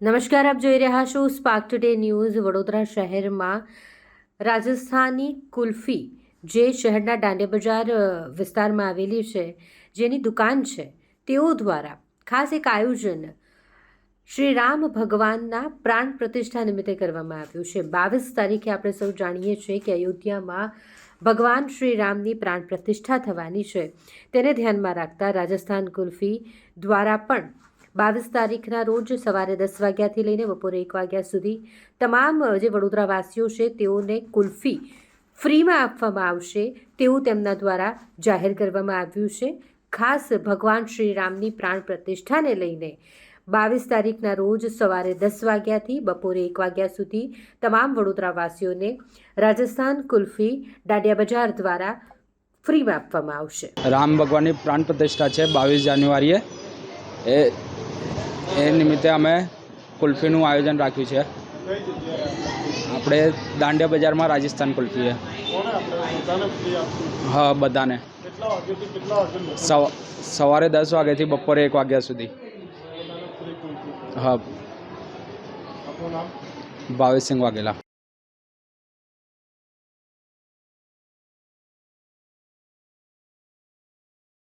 નમસ્કાર, આપ જોઈ રહ્યા છો સ્પાર્ક ટુડે ન્યૂઝ વડોદરા શહેરમાં રાજસ્થાની કુલ્ફી જે શહેરના દાંડિયા બજાર વિસ્તારમાં આવેલી છે, જેની દુકાન છે, તેઓ દ્વારા ખાસ એક આયોજન શ્રી રામ ભગવાનના પ્રાણ પ્રતિષ્ઠા નિમિત્તે કરવામાં આવ્યું છે. બાવીસ તારીખે આપણે સૌ જાણીએ છીએ કે અયોધ્યામાં ભગવાન શ્રી રામની પ્રાણ પ્રતિષ્ઠા થવાની છે. તેને ધ્યાનમાં રાખતા રાજસ્થાન કુલ્ફી દ્વારા પણ બાવીસ તારીખના રોજ સવારે દસ વાગ્યાથી લઈને બપોરે એક વાગ્યા સુધી તમામ જે વડોદરાવાસીઓ છે, તેઓને કુલ્ફી ફ્રીમાં આપવામાં આવશે તેવું તેમના દ્વારા જાહેર કરવામાં આવ્યું છે. ખાસ ભગવાન શ્રી રામની પ્રાણ પ્રતિષ્ઠાને લઈને બાવીસ તારીખના રોજ સવારે દસ વાગ્યાથી બપોરે એક વાગ્યા સુધી તમામ વડોદરાવાસીઓને રાજસ્થાન કુલ્ફી દાંડિયા બજાર દ્વારા ફ્રીમાં આપવામાં આવશે. રામ ભગવાનની પ્રાણ પ્રતિષ્ઠા છે બાવીસ જાન્યુઆરીએ. એ એ નિમિત્તે અમે કુલ્ફીનું આયોજન રાખ્યું છે. આપણે દાંડિયા બજારમાં રાજસ્થાન કુલ્ફી છે. હા, બધાને. સવારે દસ વાગ્યાથી બપોરે એક વાગ્યા સુધી. હા. ભાવેશસિંહ વાઘેલા.